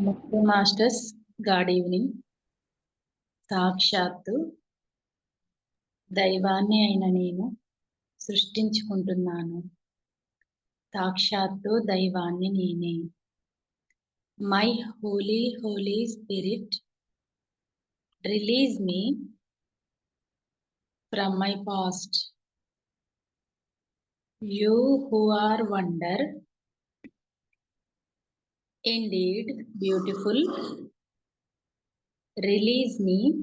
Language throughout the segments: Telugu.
ముఖ్య మాస్టర్స్ గాడ్ ఈవినింగ్. సాక్షాత్తు దైవాన్ని అయిన నేను సృష్టించుకుంటున్నాను. సాక్షాత్తు దైవాన్ని నేనే. My holy holy spirit release me from my past. You who are wonder indeed beautiful. Release me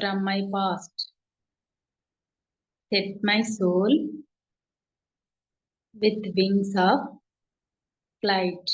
from my past. Set my soul with wings of flight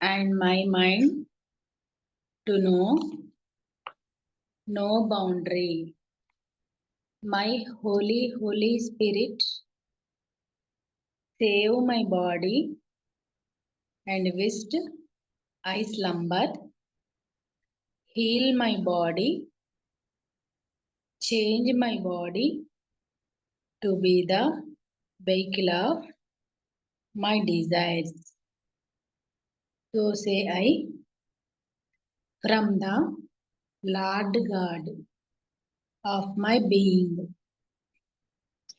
and my mind to know no boundary. My holy, holy spirit, save my body and whist I slumber. Heal my body, change my body to be the vehicle of my desires. So say I, from the Lord God of my being.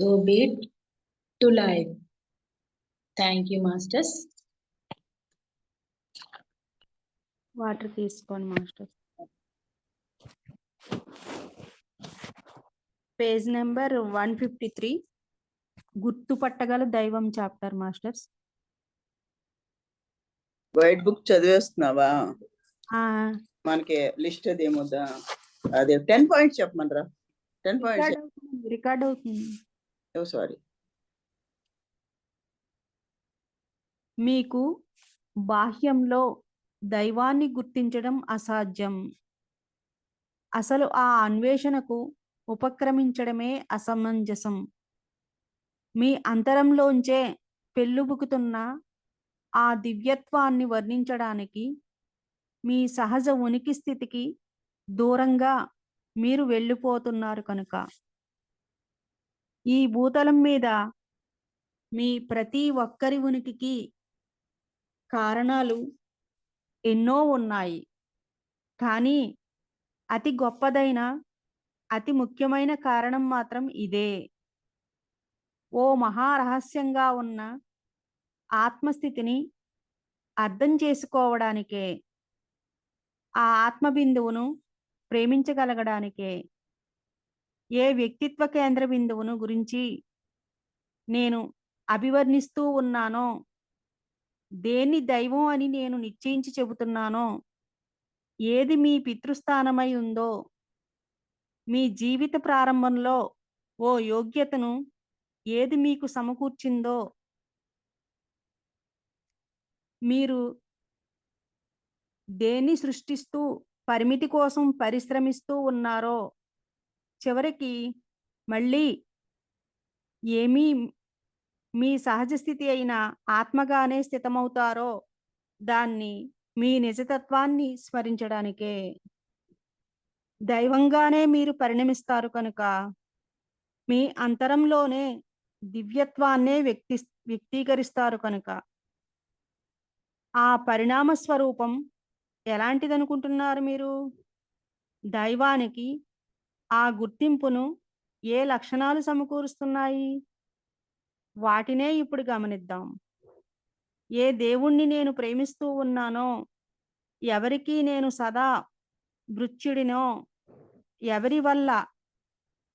So be it to life. Thank you, Masters. Water తీసుకోండి master page number one fifty three. గుర్తుపట్టగల దైవం చాప్టర్ మాస్టర్స్. వైట్ బుక్ చదివేస్తున్నావా? మనకి లిస్ట్ అది ఏమొద్దా అదే టెన్ పాయింట్స్ చెప్పమనరా? టెన్ పాయింట్స్ రికార్డ్ అవుతుంది. సారీ. మీకు బాహ్యంలో దైవాన్ని గుర్తించడం అసాధ్యం. అసలు ఆ అన్వేషణకు ఉపక్రమించడమే అసమంజసం. మీ అంతరంలోంచే పెళ్ళుబుకుతున్న ఆ దివ్యత్వాన్ని వర్ణించడానికి మీ సహజ ఉనికి స్థితికి దూరంగా మీరు వెళ్ళిపోతున్నారు కనుక. ఈ భూతలం మీద మీ ప్రతి ఒక్కరి ఉనికికి కారణాలు ఎన్నో ఉన్నాయి. కానీ అతి గొప్పదైన అతి ముఖ్యమైన కారణం మాత్రం ఇదే. ఓ మహారహస్యంగా ఉన్న ఆత్మస్థితిని అర్థం చేసుకోవడానికే ఆ ఆత్మ బిందువును ప్రేమించగలగడానికే ఏ వ్యక్తిత్వ కేంద్ర బిందువును గురించి నేను అభివర్ణిస్తూ ఉన్నానో దేన్ని దైవం అని నేను నిశ్చయించి చెబుతున్నానో ఏది మీ పితృస్థానమై ఉందో మీ జీవిత ప్రారంభంలో ఓ యోగ్యతను ఏది మీకు సమకూర్చిందో మీరు దేన్ని సృష్టిస్తూ పరిమితి కోసం పరిశ్రమిస్తూ ఉన్నారో చివరికి మళ్ళీ ఏమీ మీ సహజ స్థితి అయిన ఆత్మగానే స్థితమవుతారో దాన్ని మీ నిజతత్వాన్ని స్మరించడానికే. దైవంగానే మీరు పరిణమిస్తారు కనుక మీ అంతరంలోనే దివ్యత్వాన్నే వ్యక్తి వ్యక్తీకరిస్తారు కనుక. ఆ పరిణామ స్వరూపం ఎలాంటిదనుకుంటున్నారు మీరు? దైవానికి ఆ గుర్తింపును ఏ లక్షణాలు సమకూరుస్తున్నాయి? వాటినే ఇప్పుడు గమనిద్దాం. ఏ దేవుణ్ణి నేను ప్రేమిస్తూ ఉన్నానో ఎవరికి నేను సదా భృత్యుడినో ఎవరి వల్ల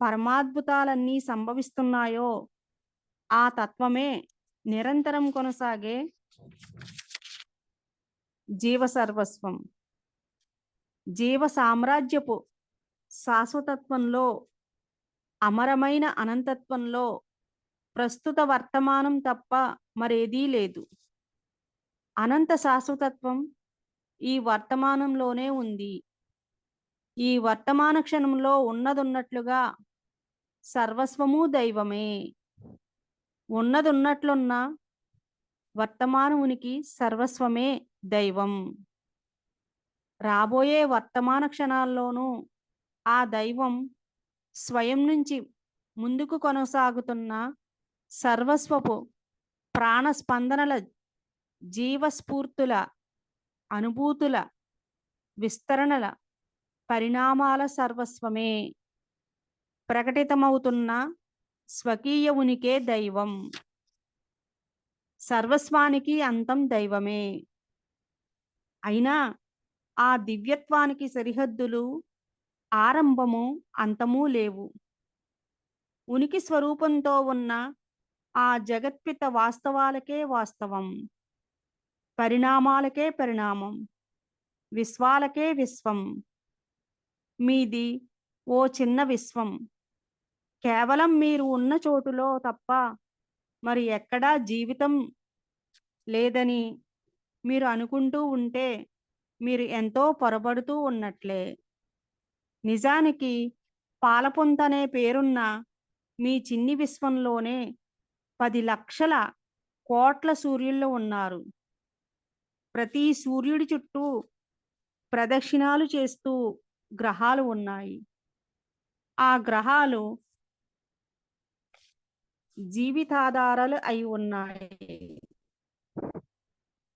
పరమాద్భుతాలన్నీ సంభవిస్తున్నాయో ఆ తత్వమే నిరంతరం కొనసాగే జీవ సర్వస్వం జీవ సామ్రాజ్యపు శాశ్వతత్వంలో అమరమైన అనంతత్వంలో ప్రస్తుత వర్తమానం తప్ప మరేదీ లేదు. అనంత శాశ్వతత్వం ఈ వర్తమానంలోనే ఉంది. ఈ వర్తమాన క్షణంలో ఉన్నదున్నట్లుగా సర్వస్వము దైవమే. ఉన్నదున్నట్లున్న వర్తమాన ఉనికి సర్వస్వమే దైవం. రాబోయే వర్తమాన క్షణాల్లోనూ ఆ దైవం స్వయం నుంచి ముందుకు కొనసాగుతున్న సర్వస్వపు ప్రాణస్పందనల జీవస్ఫూర్తుల అనుభూతుల విస్తరణల పరిణామాల సర్వస్వమే. ప్రకటితమవుతున్న స్వకీయ ఉనికే దైవం. సర్వస్వానికి అంతం దైవమే. అయినా ఆ దివ్యత్వానికి సరిహద్దులు ఆరంభము అంతము లేవు. ఉనికి స్వరూపంతో ఉన్న ఆ జగత్పిత వాస్తవాలకే వాస్తవం. పరిణామాలకే పరిణామం. విశ్వాలకే విశ్వం. మీది ఓ చిన్న విశ్వం. కేవలం మీరు ఉన్న చోటులో తప్ప మరి ఎక్కడా జీవితం లేదని మీరు అనుకుంటూ ఉంటే మీరు ఎంతో పొరబడుతూ ఉన్నట్లే. నిజానికి పాలపుంత అనే పేరున్న మీ చిన్ని విశ్వంలోనే పది లక్షల కోట్ల సూర్యుల్లో ఉన్నారు. ప్రతి సూర్యుడి చుట్టూ ప్రదక్షిణాలు చేస్తూ గ్రహాలు ఉన్నాయి. ఆ గ్రహాలు జీవితాధారాలు అయి ఉన్నాయి.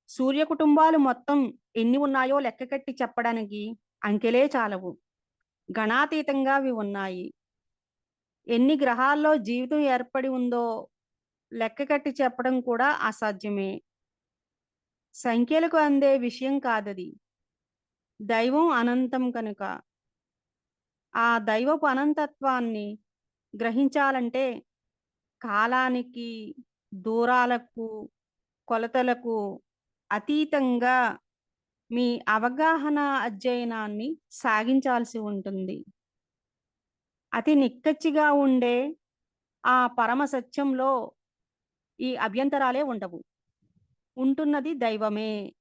సూర్య కుటుంబాలు మొత్తం ఎన్ని ఉన్నాయో లెక్క కట్టి చెప్పడానికి అంకెలే చాలవు. గణాతీతంగా అవి ఉన్నాయి. ఎన్ని గ్రహాల్లో జీవితం ఏర్పడి ఉందో లెక్క కట్టి చెప్పడం కూడా అసాధ్యమే. సంఖ్యలకు అందే విషయం కాదది. దైవం అనంతం కనుక. ఆ దైవపు అనంతత్వాన్ని గ్రహించాలంటే కాలానికి దూరాలకు కొలతలకు అతీతంగా మీ అవగాహన అధ్యయనాన్ని సాగించాల్సి ఉంటుంది. అతి నిక్కచ్చిగా ఉండే ఆ పరమ సత్యంలో ఈ అభ్యంతరాలే ఉండవు. ఉంటున్నది దైవమే.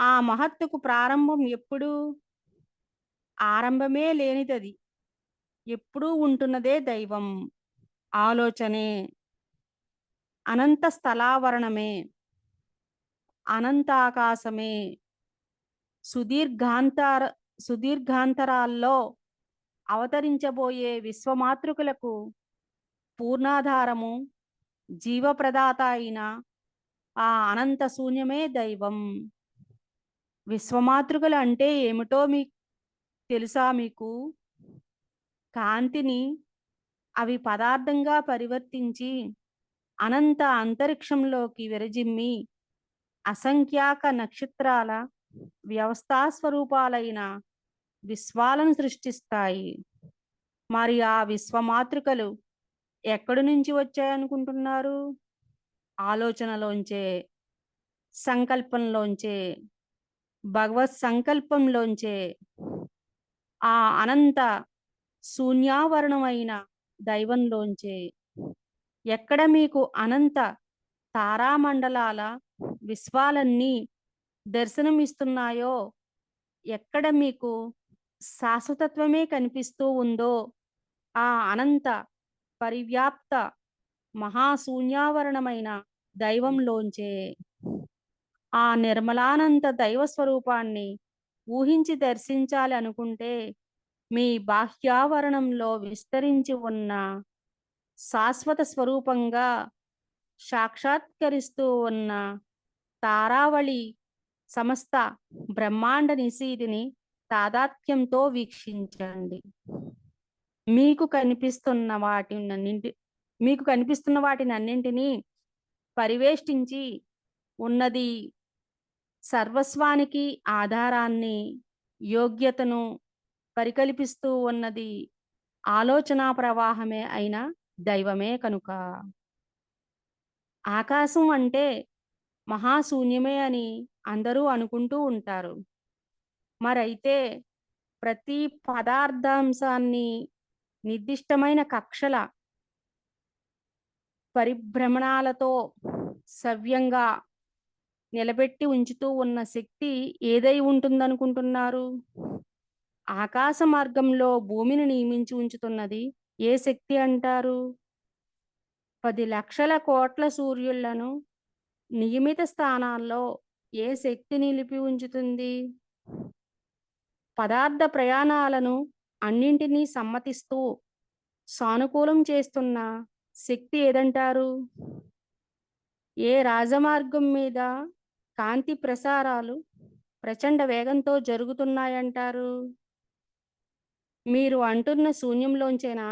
ఆ మహత్తుకు ప్రారంభం ఎప్పుడు? ఆరంభమే లేనిదది. ఎప్పుడూ ఉంటున్నదే దైవం. ఆలోచనే. అనంత స్థలావరణమే. అనంతాకాశమే. సుదీర్ఘాంతర సుదీర్ఘాంతరాల్లో అవతరించబోయే విశ్వమాతృకులకు పూర్ణాధారము. జీవప్రదాత అయిన ఆ అనంత శూన్యమే దైవం. విశ్వమాతృకలు అంటే ఏమిటో మీకు తెలుసా మీకు? కాంతిని అవి పదార్థంగా పరివర్తించి అనంత అంతరిక్షంలోకి విరజిమ్మి అసంఖ్యాక నక్షత్రాల వ్యవస్థాస్వరూపాలైన విశ్వాలను సృష్టిస్తాయి. మరి ఆ విశ్వమాతృకలు ఎక్కడి నుంచి వచ్చాయనుకుంటున్నారు? ఆలోచనలోంచే సంకల్పంలోంచే భగవత్ సంకల్పంలోంచే ఆ అనంత శూన్యావరణమైన దైవంలోంచే ఎక్కడ మీకు అనంత తారామండలాల విశ్వాలన్నీ దర్శనమిస్తున్నాయో ఎక్కడ మీకు శాశ్వతత్వమే కనిపిస్తూ ఉందో ఆ అనంత పరివ్యాప్త మహాశూన్యావరణమైన దైవంలోంచే ఆ నిర్మలానంత దైవ స్వరూపాన్ని ఊహించి దర్శించాలి అనుకుంటే మీ బాహ్యావరణంలో విస్తరించి ఉన్న శాశ్వత స్వరూపంగా సాక్షాత్కరిస్తూ ఉన్న తారావళి సమస్త బ్రహ్మాండ నిశీతిని తాదాత్మ్యంతో వీక్షించండి. మీకు కనిపిస్తున్న వాటినన్నింటి మీకు కనిపిస్తున్న వాటిని అన్నింటినీ పరివేష్టించి ఉన్నది సర్వస్వానికి ఆధారాన్ని యోగ్యతను పరికల్పిస్తూ ఉన్నది ఆలోచనా ప్రవాహమే అయిన దైవమే కనుక. ఆకాశం అంటే మహాశూన్యమే అని అందరూ అనుకుంటూ ఉంటారు. మరైతే ప్రతి పదార్థాంశాన్ని నిర్దిష్టమైన కక్షల పరిభ్రమణాలతో సవ్యంగా నిలబెట్టి ఉంచుతూ ఉన్న శక్తి ఏదై ఉంటుందనుకుంటున్నారు? ఆకాశ మార్గంలో భూమిని నియమించి ఉంచుతున్నది ఏ శక్తి అంటారు? పది లక్షల కోట్ల సూర్యులను నియమిత స్థానాల్లో ఏ శక్తి నిలిపి ఉంచుతుంది? పదార్థ ప్రయాణాలను అన్నింటినీ సమ్మతిస్తూ సానుకూలం చేస్తున్న శక్తి ఏదంటారు? ఏ రాజమార్గం మీద కాంతి ప్రసారాలు ప్రచండ వేగంతో జరుగుతున్నాయంటారు? మీరు అంటున్న శూన్యంలోంచేనా?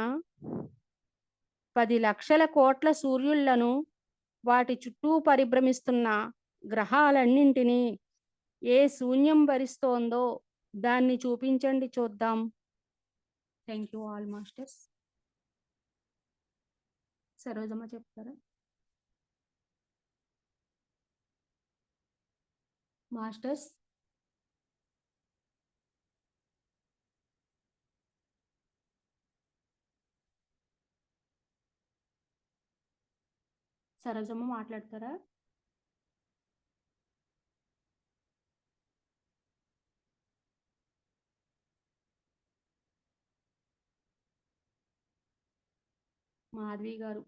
పది లక్షల కోట్ల సూర్యుళ్ళను వాటి చుట్టూ పరిభ్రమిస్తున్న గ్రహాలన్నింటినీ ఏ శూన్యం భరిస్తోందో దాన్ని చూపించండి చూద్దాం. Thank you all masters Sarojamma చెప్తారా? మాస్టర్స్ సరోజమ్మ మాట్లాడతారా? మాధవి గారు